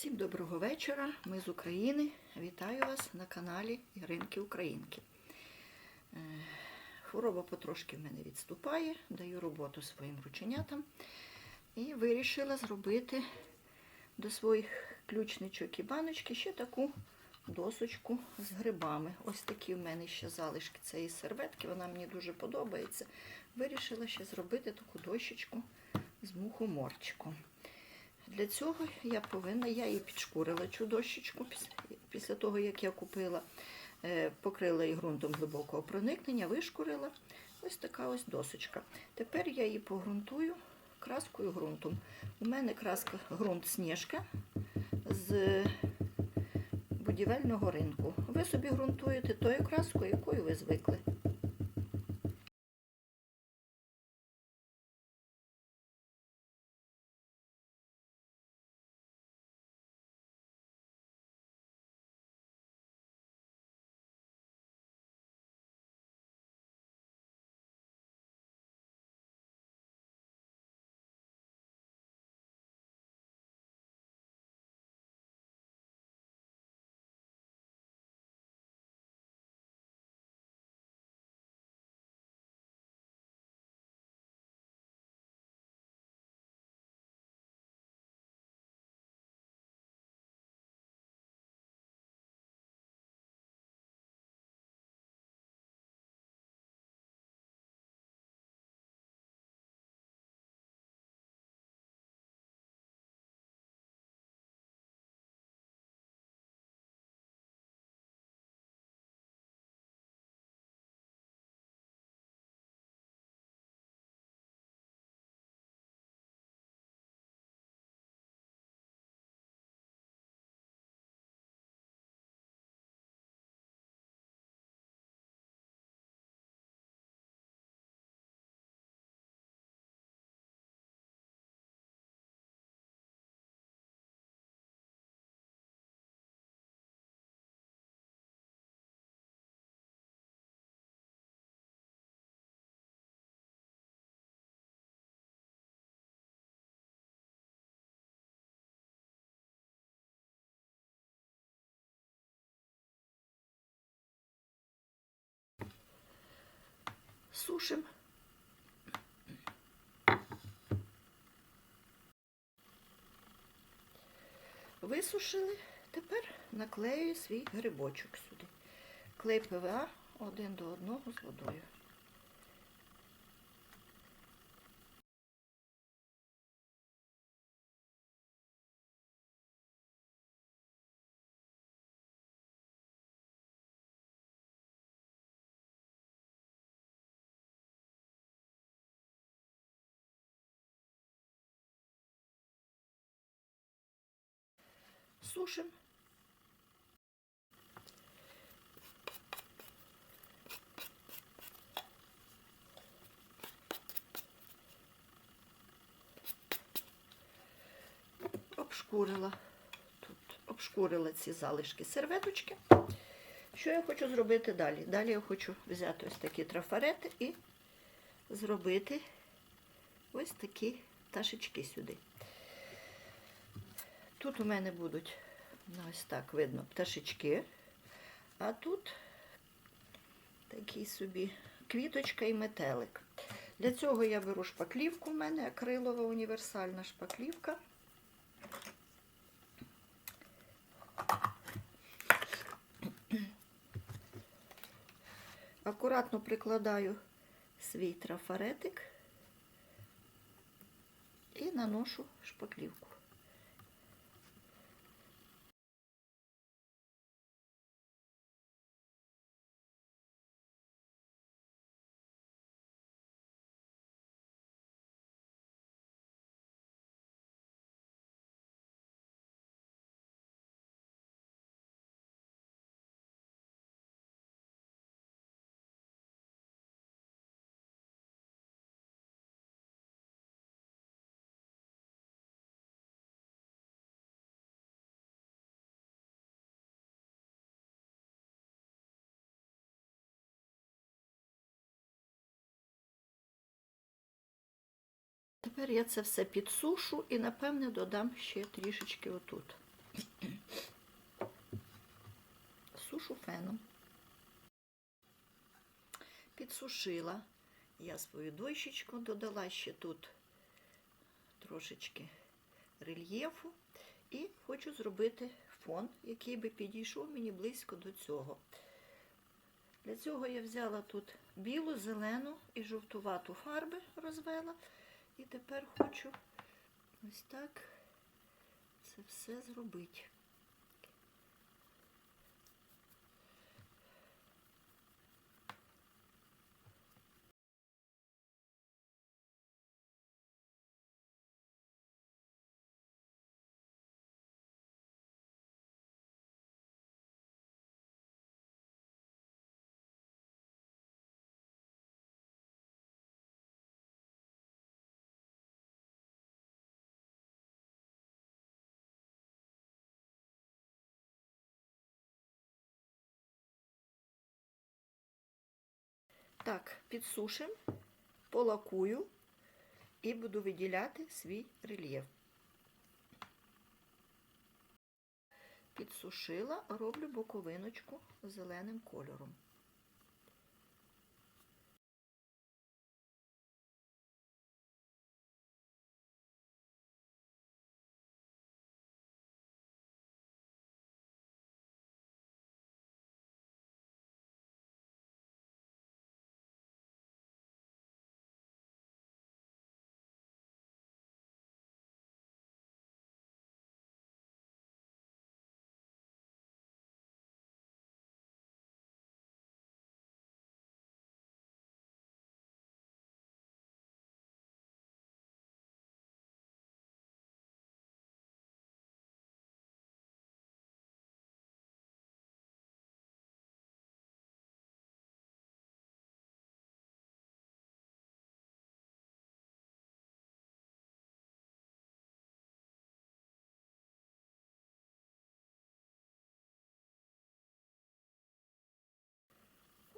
Всім доброго вечора. Ми з України. Вітаю вас на каналі Іринки Українки. Е, Хвороба потрошки в мене відступає, даю роботу своїм рученятам і вирішила зробити до своїх ключничок і баночки ще таку досочку з грибами. Ось такі в мене ще залишки цієї серветки, вона мені дуже подобається. Вирішила ще зробити таку дощечку з мухоморчиком. Для цього я повинна, я її підшкурила цю дощечку після, того, як я купила, е, покрила її ґрунтом глибокого проникнення, вишкурила. Ось така ось досочка. Тепер я її погрунтую краскою ґрунтом. У мене краска ґрунт сніжка з будівельного ринку. Ви собі ґрунтуєте тою краскою, якою ви звикли. Сушим. Висушили. Тепер наклею свій грибочок сюди. Клей ПВА один до одного з водою. Сушим. Обшкурила тут, обшкурила ці залишки серветочки. Що я хочу зробити далі? Далі я хочу взяти ось такі трафарети і зробити ось такі пташечки сюди. Тут у мене будуть, ну, ось так видно, пташечки, а тут такий собі квіточка і метелик. Для цього я беру шпаклівку, у мене акрилова універсальна шпаклівка. Акуратно прикладаю свій трафаретик і наношу шпаклівку. Тепер я це все підсушу і, напевне, додам ще трішечки отут. Сушу феном. Підсушила я свою дощечку, додала ще тут трошечки рельєфу і хочу зробити фон, який би підійшов мені близько до цього. Для цього я взяла тут білу, зелену і жовтувату фарби розвела. І тепер хочу ось так це все зробити. Так, підсушим, полакую і буду виділяти свій рельєф. Підсушила, роблю боковиночку зеленим кольором.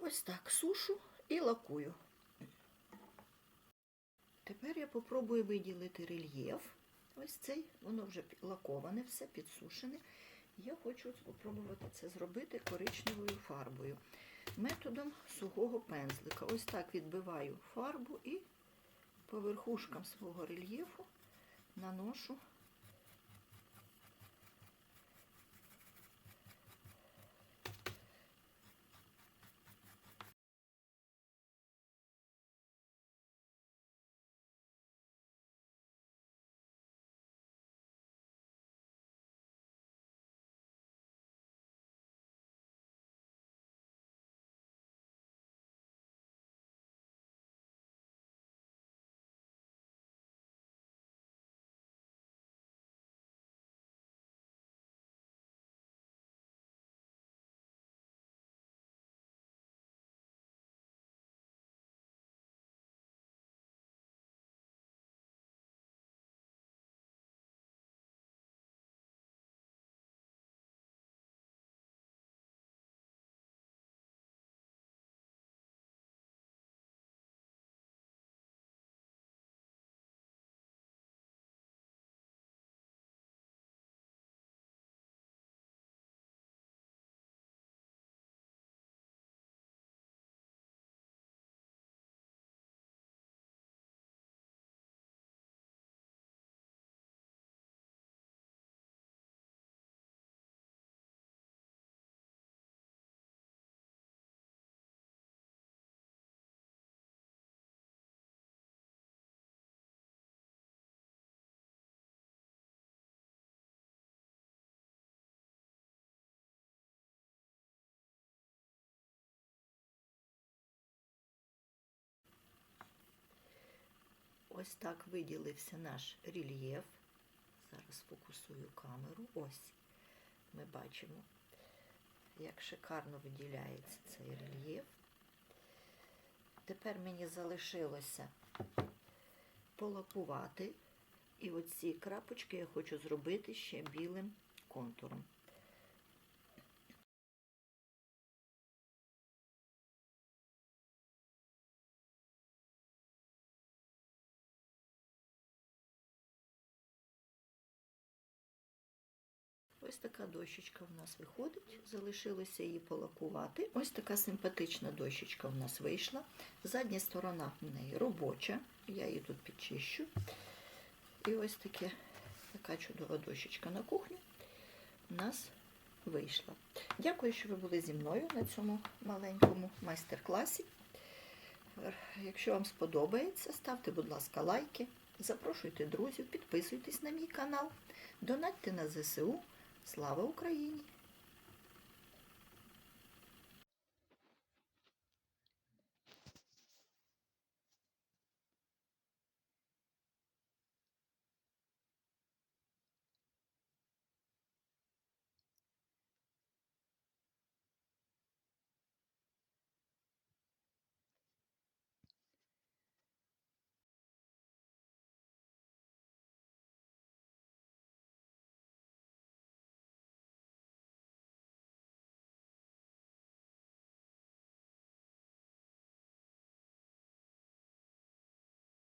Ось так сушу і лакую. Тепер я попробую виділити рельєф. Ось цей, воно вже лаковане, все підсушене. Я хочу спробувати це зробити коричневою фарбою. Методом сухого пензлика. Ось так відбиваю фарбу і по верхушкам свого рельєфу наношу Ось так виділився наш рельєф. Зараз фокусую камеру. Ось ми бачимо, як шикарно виділяється цей рельєф. Тепер мені залишилося полакувати. І оці крапочки я хочу зробити ще білим контуром. Ось така дощечка в нас виходить. Залишилося її полакувати. Ось така симпатична дощечка в нас вийшла. Задня сторона в неї робоча. Я її тут підчищу. І ось таке, така чудова дощечка на кухню у нас вийшла. Дякую, що ви були зі мною на цьому маленькому майстер-класі. Якщо вам сподобається, ставте, будь ласка, лайки, запрошуйте друзів, підписуйтесь на мій канал, донатьте на ЗСУ. Слава Україні!